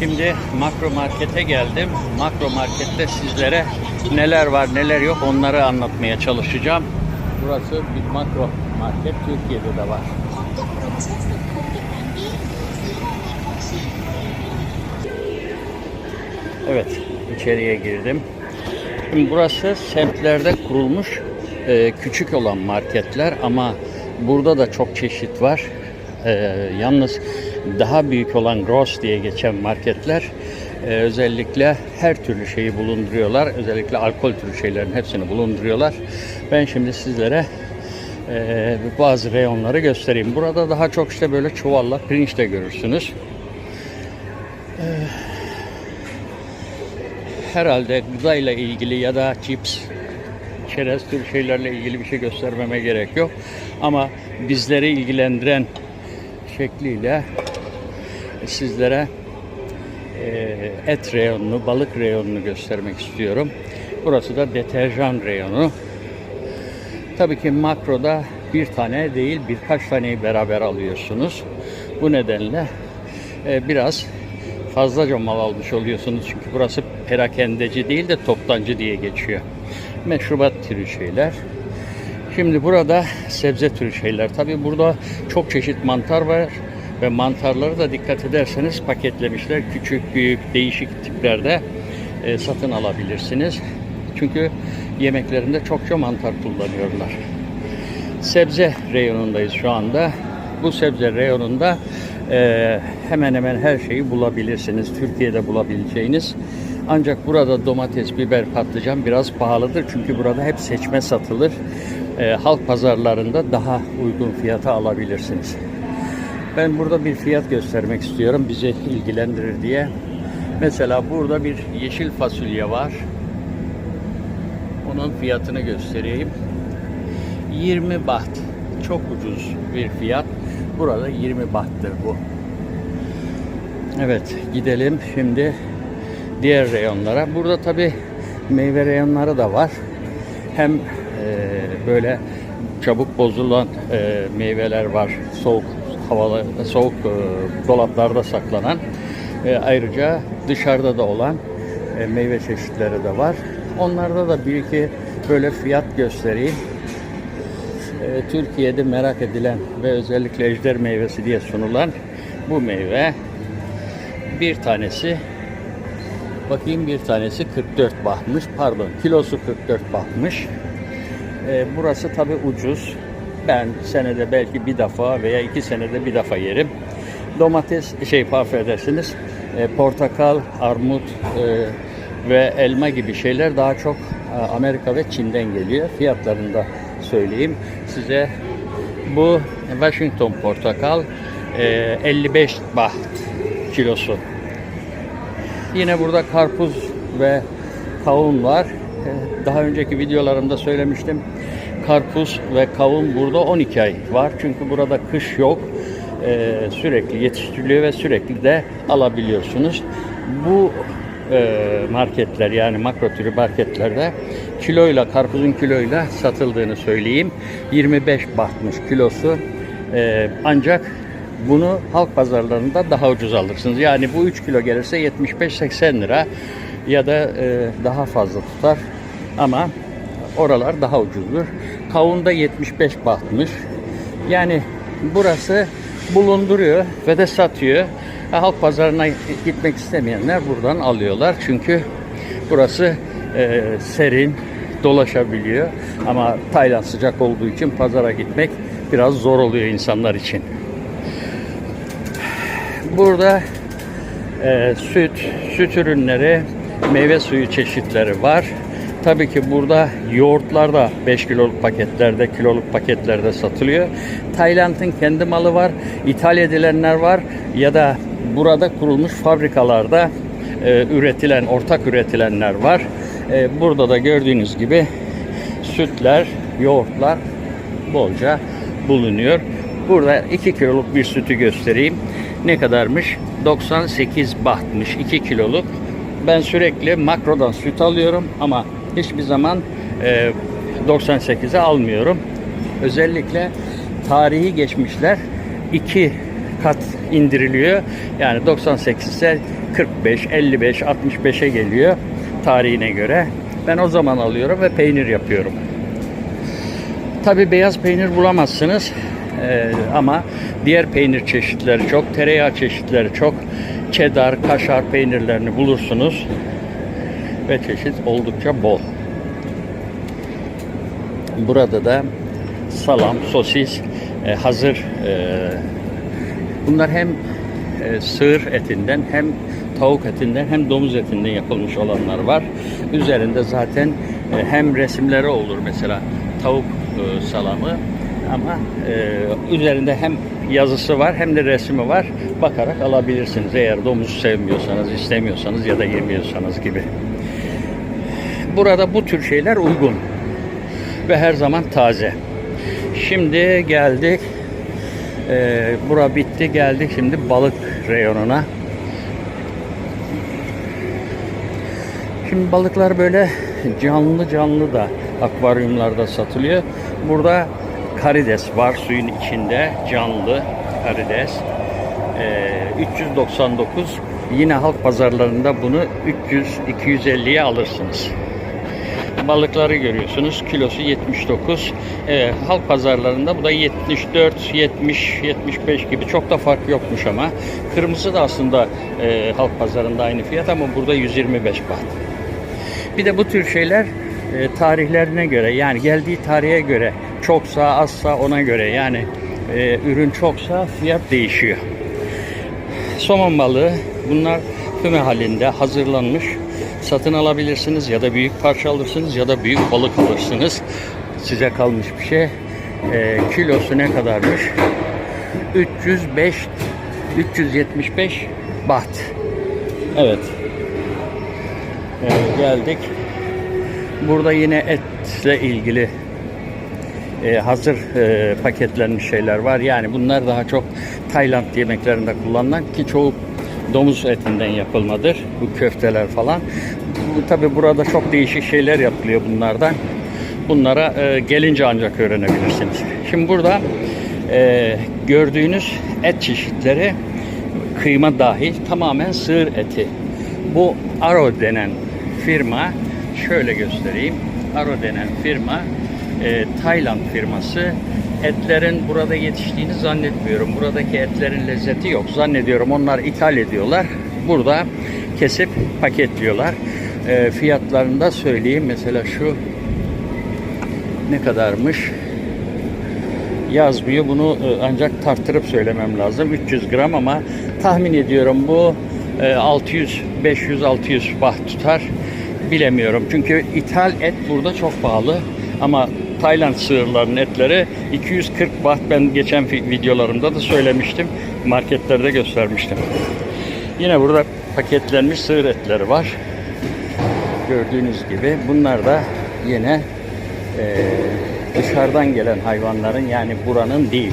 Şimdi makro markete geldim. Makro markette sizlere neler var neler yok onları anlatmaya çalışacağım. Burası bir makro market Türkiye'de de var. Evet, içeriye girdim. Şimdi burası semtlerde kurulmuş e, küçük olan marketler ama burada da çok çeşit var. E, yalnız daha büyük olan gross diye geçen marketler e, özellikle her türlü şeyi bulunduruyorlar. Özellikle alkol türü şeylerin hepsini bulunduruyorlar. Ben şimdi sizlere e, bazı reyonları göstereyim. Burada daha çok işte böyle çuvalla pirinç de görürsünüz. herhalde gıda ile ilgili ya da cips, çerez tür şeylerle ilgili bir şey göstermeme gerek yok. Ama bizleri ilgilendiren şekliyle sizlere e, et reyonunu, balık reyonunu göstermek istiyorum. Burası da deterjan reyonu. Tabii ki makroda bir tane değil birkaç taneyi beraber alıyorsunuz. Bu nedenle e, biraz fazlaca mal almış oluyorsunuz. Çünkü burası perakendeci değil de toptancı diye geçiyor. Meşrubat türü şeyler. Şimdi burada sebze türü şeyler. Tabi burada çok çeşit mantar var ve mantarları da dikkat ederseniz paketlemişler. Küçük, büyük, değişik tiplerde e, satın alabilirsiniz. Çünkü yemeklerinde çokça mantar kullanıyorlar. Sebze reyonundayız şu anda. Bu sebze reyonunda e, hemen hemen her şeyi bulabilirsiniz. Türkiye'de bulabileceğiniz. Ancak burada domates, biber, patlıcan biraz pahalıdır. Çünkü burada hep seçme satılır. E, halk pazarlarında daha uygun fiyata alabilirsiniz. Ben burada bir fiyat göstermek istiyorum. Bizi ilgilendirir diye. Mesela burada bir yeşil fasulye var. Onun fiyatını göstereyim. 20 baht. Çok ucuz bir fiyat. Burada 20 bahttır bu. Evet gidelim şimdi diğer reyonlara. Burada tabi meyve reyonları da var. Hem e, böyle çabuk bozulan e, meyveler var. Soğuk havalı, soğuk e, dolaplarda saklanan. E, ayrıca dışarıda da olan e, meyve çeşitleri de var. Onlarda da bir iki böyle fiyat göstereyim. E, Türkiye'de merak edilen ve özellikle ejder meyvesi diye sunulan bu meyve bir tanesi bakayım bir tanesi 44 bahmış pardon kilosu 44 bahmış e, burası tabi ucuz ben senede belki bir defa veya iki senede bir defa yerim domates şey affedersiniz e, portakal armut e, ve elma gibi şeyler daha çok e, Amerika ve Çin'den geliyor fiyatlarını da söyleyeyim size bu Washington portakal e, 55 baht kilosu. Yine burada karpuz ve kavun var. E, Daha önceki videolarımda söylemiştim. Karpuz ve kavun burada 12 ay var. Çünkü burada kış yok. E, Sürekli yetiştiriliyor ve sürekli de alabiliyorsunuz. Bu e, marketler yani makro türü marketlerde kiloyla karpuzun kiloyla satıldığını söyleyeyim. 25 bahtmış kilosu. E, ancak bunu halk pazarlarında daha ucuz alırsınız. Yani bu 3 kilo gelirse 75-80 lira ya da e, daha fazla tutar. Ama oralar daha ucuzdur. Kavunda 75 bahtmış. Yani burası bulunduruyor ve de satıyor. E, Halk pazarına gitmek istemeyenler buradan alıyorlar. Çünkü burası e, serin, dolaşabiliyor. Ama Tayland sıcak olduğu için pazara gitmek biraz zor oluyor insanlar için. Burada e, süt, süt ürünleri, meyve suyu çeşitleri var. Tabii ki burada yoğurtlar da 5 kiloluk paketlerde, kiloluk paketlerde satılıyor. Tayland'ın kendi malı var, ithal edilenler var ya da burada kurulmuş fabrikalarda e, üretilen, ortak üretilenler var. E, burada da gördüğünüz gibi sütler, yoğurtlar bolca bulunuyor. Burada 2 kiloluk bir sütü göstereyim. Ne kadarmış? 98 bahtmış 2 kiloluk. Ben sürekli makrodan süt alıyorum ama hiçbir zaman e, 98'e almıyorum. Özellikle tarihi geçmişler 2 kat indiriliyor. Yani 98 ise 45, 55, 65'e geliyor tarihine göre. Ben o zaman alıyorum ve peynir yapıyorum. Tabi beyaz peynir bulamazsınız. Ee, ama diğer peynir çeşitleri çok, tereyağı çeşitleri çok. Cheddar, kaşar peynirlerini bulursunuz. Ve çeşit oldukça bol. Burada da salam, sosis, e, hazır e, bunlar hem e, sığır etinden hem tavuk etinden hem domuz etinden yapılmış olanlar var. Üzerinde zaten e, hem resimleri olur mesela tavuk e, salamı ama e, üzerinde hem yazısı var hem de resmi var. Bakarak alabilirsiniz eğer domuz sevmiyorsanız, istemiyorsanız ya da yemiyorsanız gibi. Burada bu tür şeyler uygun ve her zaman taze. Şimdi geldik. Ee, bura bitti. Geldik şimdi balık reyonuna. Şimdi balıklar böyle canlı canlı da akvaryumlarda satılıyor. Burada karides var suyun içinde canlı karides. Ee, 399 yine halk pazarlarında bunu 300-250'ye alırsınız balıkları görüyorsunuz. Kilosu 79. Ee, halk pazarlarında bu da 74, 70, 75 gibi. Çok da fark yokmuş ama. Kırmızı da aslında e, halk pazarında aynı fiyat ama burada 125 baht. Bir de bu tür şeyler e, tarihlerine göre yani geldiği tarihe göre çoksa azsa ona göre yani e, ürün çoksa fiyat değişiyor. Somon balığı bunlar füme halinde hazırlanmış satın alabilirsiniz ya da büyük parça alırsınız ya da büyük balık alırsınız. Size kalmış bir şey. Ee, kilosu ne kadarmış? 305 375 baht. Evet. Ee, geldik. Burada yine etle ilgili e, hazır e, paketlenmiş şeyler var. Yani bunlar daha çok Tayland yemeklerinde kullanılan ki çoğu domuz etinden yapılmadır. Bu köfteler falan. Tabi burada çok değişik şeyler yapılıyor bunlardan. Bunlara e, gelince ancak öğrenebilirsiniz. Şimdi burada e, gördüğünüz et çeşitleri kıyma dahil tamamen sığır eti. Bu Aro denen firma şöyle göstereyim. Aro denen firma e, Tayland firması etlerin burada yetiştiğini zannetmiyorum. Buradaki etlerin lezzeti yok. Zannediyorum onlar ithal ediyorlar. Burada kesip paketliyorlar. E, fiyatlarını da söyleyeyim. Mesela şu ne kadarmış? Yazmıyor. Bunu e, ancak tarttırıp söylemem lazım. 300 gram ama tahmin ediyorum bu 600, 500, 600 baht tutar. Bilemiyorum. Çünkü ithal et burada çok pahalı. Ama Tayland sığırlarının etleri 240 baht ben geçen videolarımda da söylemiştim. Marketlerde göstermiştim. Yine burada paketlenmiş sığır etleri var. Gördüğünüz gibi bunlar da yine e, dışarıdan gelen hayvanların yani buranın değil.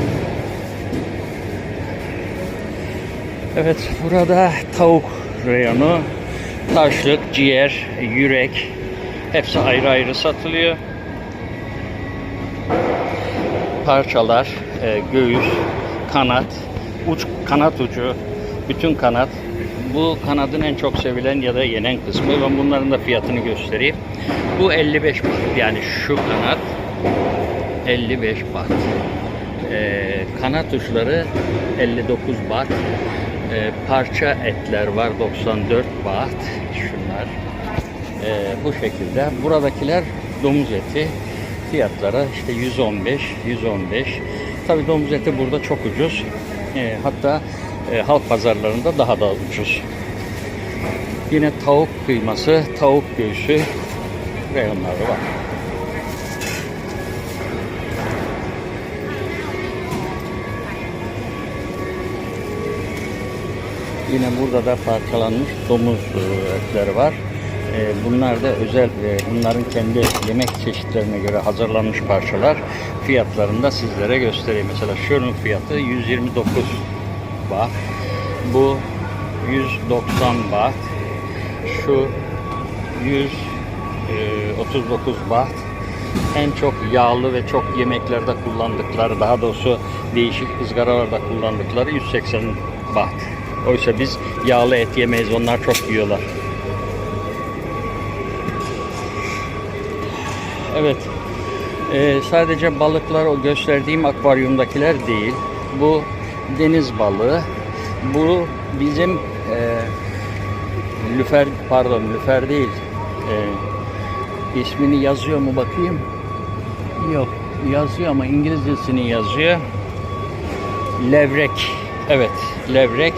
Evet burada tavuk reyonu, taşlık, ciğer, yürek hepsi ayrı ayrı satılıyor parçalar, e, göğüs, kanat, uç kanat ucu, bütün kanat. Bu kanadın en çok sevilen ya da yenen kısmı. Ben bunların da fiyatını göstereyim. Bu 55 baht. Yani şu kanat 55 baht. E, kanat uçları 59 baht. E, parça etler var 94 baht. Şunlar. E, bu şekilde. Buradakiler domuz eti fiyatları işte 115, 115. Tabi domuz eti burada çok ucuz. E, hatta e, halk pazarlarında daha da ucuz. Yine tavuk kıyması, tavuk göğsü reyonları var. Yine burada da parçalanmış domuz e, etleri var. E, bunlar da özel, e, bunların kendi yemek çeşitlerine göre hazırlanmış parçalar. Fiyatlarını da sizlere göstereyim. Mesela şunun fiyatı 129 baht. Bu 190 baht. Şu 139 baht. en çok yağlı ve çok yemeklerde kullandıkları, daha doğrusu değişik ızgaralarda kullandıkları 180 baht. Oysa biz yağlı et yemeyiz, onlar çok yiyorlar. Evet, Ee, sadece balıklar o gösterdiğim akvaryumdakiler değil. Bu deniz balığı. Bu bizim e, lüfer, pardon lüfer değil. E, ismini yazıyor mu bakayım? Yok, yazıyor ama İngilizcesini yazıyor. Levrek. Evet, levrek.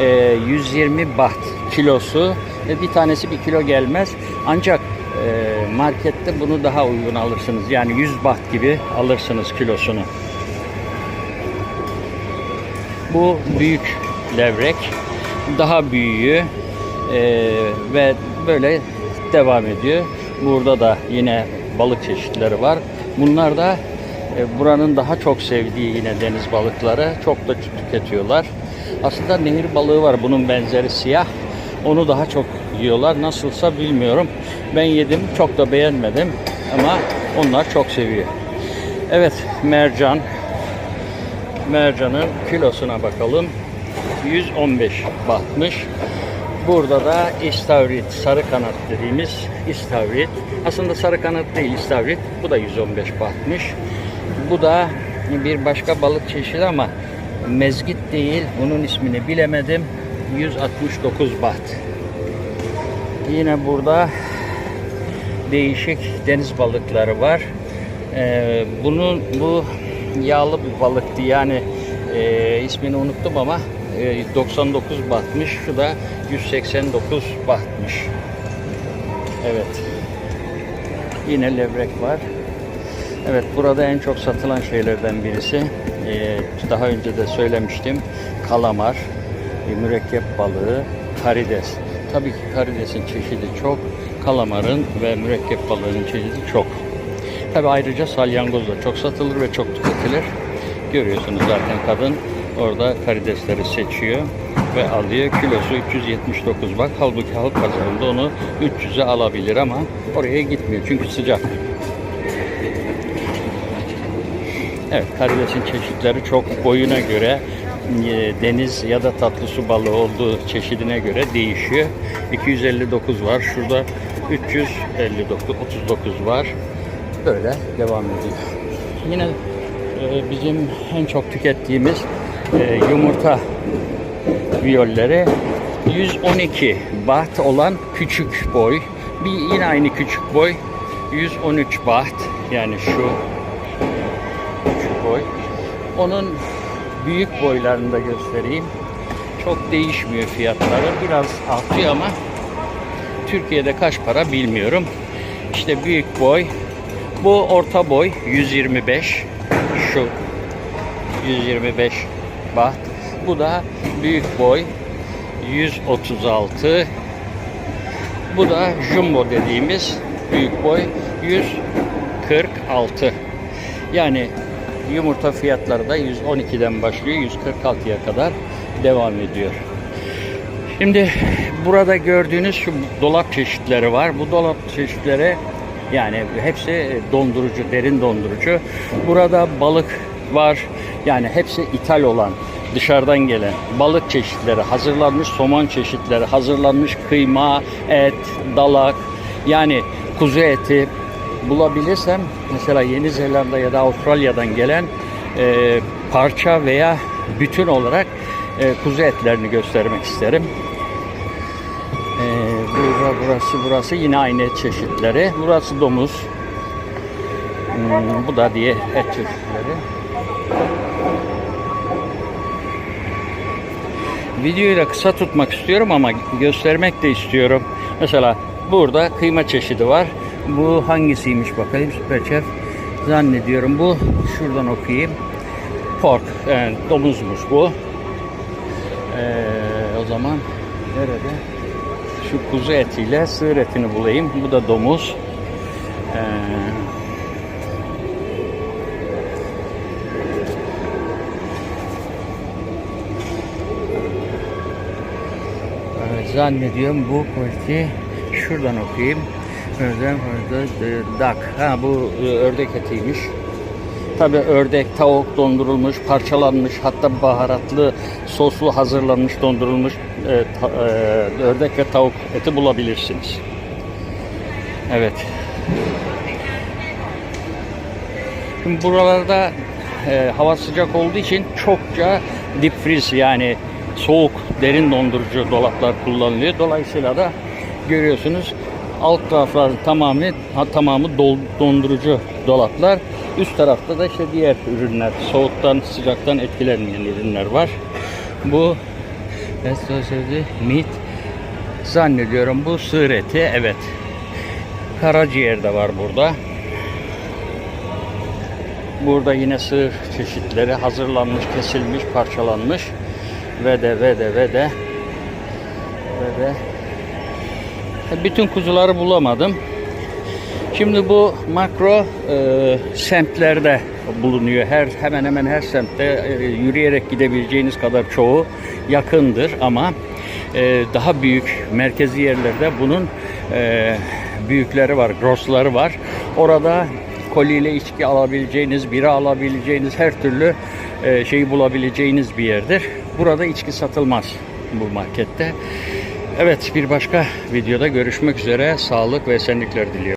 E, 120 baht kilosu. E, bir tanesi bir kilo gelmez. Ancak markette bunu daha uygun alırsınız. Yani 100 baht gibi alırsınız kilosunu. Bu büyük levrek. Daha büyüğü e, ve böyle devam ediyor. Burada da yine balık çeşitleri var. Bunlar da e, buranın daha çok sevdiği yine deniz balıkları. Çok da tüketiyorlar. Aslında nehir balığı var bunun benzeri siyah. Onu daha çok yiyorlar. Nasılsa bilmiyorum. Ben yedim. Çok da beğenmedim. Ama onlar çok seviyor. Evet mercan. Mercanın kilosuna bakalım. 115 bahtmış. Burada da istavrit, sarı kanat dediğimiz istavrit. Aslında sarı kanat değil istavrit. Bu da 115 bahtmış. Bu da bir başka balık çeşidi ama mezgit değil. Bunun ismini bilemedim. 169 baht. Yine burada değişik deniz balıkları var. Ee, bunun bu yağlı bir balıktı yani e, ismini unuttum ama e, 99 bahtmış. Şu da 189 bahtmış. Evet. Yine levrek var. Evet burada en çok satılan şeylerden birisi e, daha önce de söylemiştim kalamar, e, mürekkep balığı, karides. Tabii ki karidesin çeşidi çok, kalamarın ve mürekkep balığının çeşidi çok. Tabii ayrıca salyangoz da çok satılır ve çok tüketilir. Görüyorsunuz zaten kadın orada karidesleri seçiyor ve alıyor. Kilosu 379 bak. Halbuki halk pazarında onu 300'e alabilir ama oraya gitmiyor çünkü sıcak. Evet, karidesin çeşitleri çok boyuna göre e, deniz ya da tatlı su balığı olduğu çeşidine göre değişiyor. 259 var. Şurada 359 39 var. Böyle devam ediyor. Yine e, bizim en çok tükettiğimiz e, yumurta viyolleri 112 baht olan küçük boy. Bir yine aynı küçük boy 113 baht. Yani şu küçük boy. Onun büyük boylarını da göstereyim. Çok değişmiyor fiyatları. Biraz artıyor ama Türkiye'de kaç para bilmiyorum. İşte büyük boy. Bu orta boy 125. Şu 125 baht. Bu da büyük boy 136. Bu da jumbo dediğimiz büyük boy 146. Yani yumurta fiyatları da 112'den başlıyor 146'ya kadar devam ediyor. Şimdi burada gördüğünüz şu dolap çeşitleri var. Bu dolap çeşitleri yani hepsi dondurucu, derin dondurucu. Burada balık var. Yani hepsi ithal olan, dışarıdan gelen balık çeşitleri, hazırlanmış somon çeşitleri, hazırlanmış kıyma, et, dalak, yani kuzu eti bulabilirsem mesela Yeni Zelanda ya da Avustralya'dan gelen e, parça veya bütün olarak e, kuzu etlerini göstermek isterim. Burada, burası, yine aynı çeşitleri. Burası domuz. Hmm, bu da diye et çeşitleri. Videoyu da kısa tutmak istiyorum ama göstermek de istiyorum. Mesela burada kıyma çeşidi var. Bu hangisiymiş bakayım Süperchef. Zannediyorum bu şuradan okuyayım. Pork yani domuzmuş bu. Ee, o zaman nerede? Şu kuzu etiyle sığır etini bulayım. Bu da domuz. Ee, zannediyorum bu politi şuradan okuyayım. Ördek, dak. Ha bu e, ördek etiymiş. Tabi ördek, tavuk dondurulmuş, parçalanmış, hatta baharatlı, soslu hazırlanmış, dondurulmuş e, ta- e, ördek ve tavuk eti bulabilirsiniz. Evet. Şimdi buralarda e, hava sıcak olduğu için çokça deep freeze yani soğuk derin dondurucu dolaplar kullanılıyor. Dolayısıyla da görüyorsunuz alt tarafların tamamı ha, tamamı dol- dondurucu dolaplar. Üst tarafta da işte diğer ürünler soğuktan sıcaktan etkilenmeyen ürünler var. Bu Estosözü meat zannediyorum bu sığır evet. Karaciğer de var burada. Burada yine sığır çeşitleri hazırlanmış, kesilmiş, parçalanmış ve de ve de ve de ve de bütün kuzuları bulamadım. Şimdi bu makro e, semtlerde bulunuyor. Her hemen hemen her semtte e, yürüyerek gidebileceğiniz kadar çoğu yakındır ama e, daha büyük merkezi yerlerde bunun e, büyükleri var, grossları var. Orada koliyle içki alabileceğiniz, bira alabileceğiniz her türlü şeyi bulabileceğiniz bir yerdir. Burada içki satılmaz bu markette. Evet bir başka videoda görüşmek üzere. Sağlık ve esenlikler diliyorum.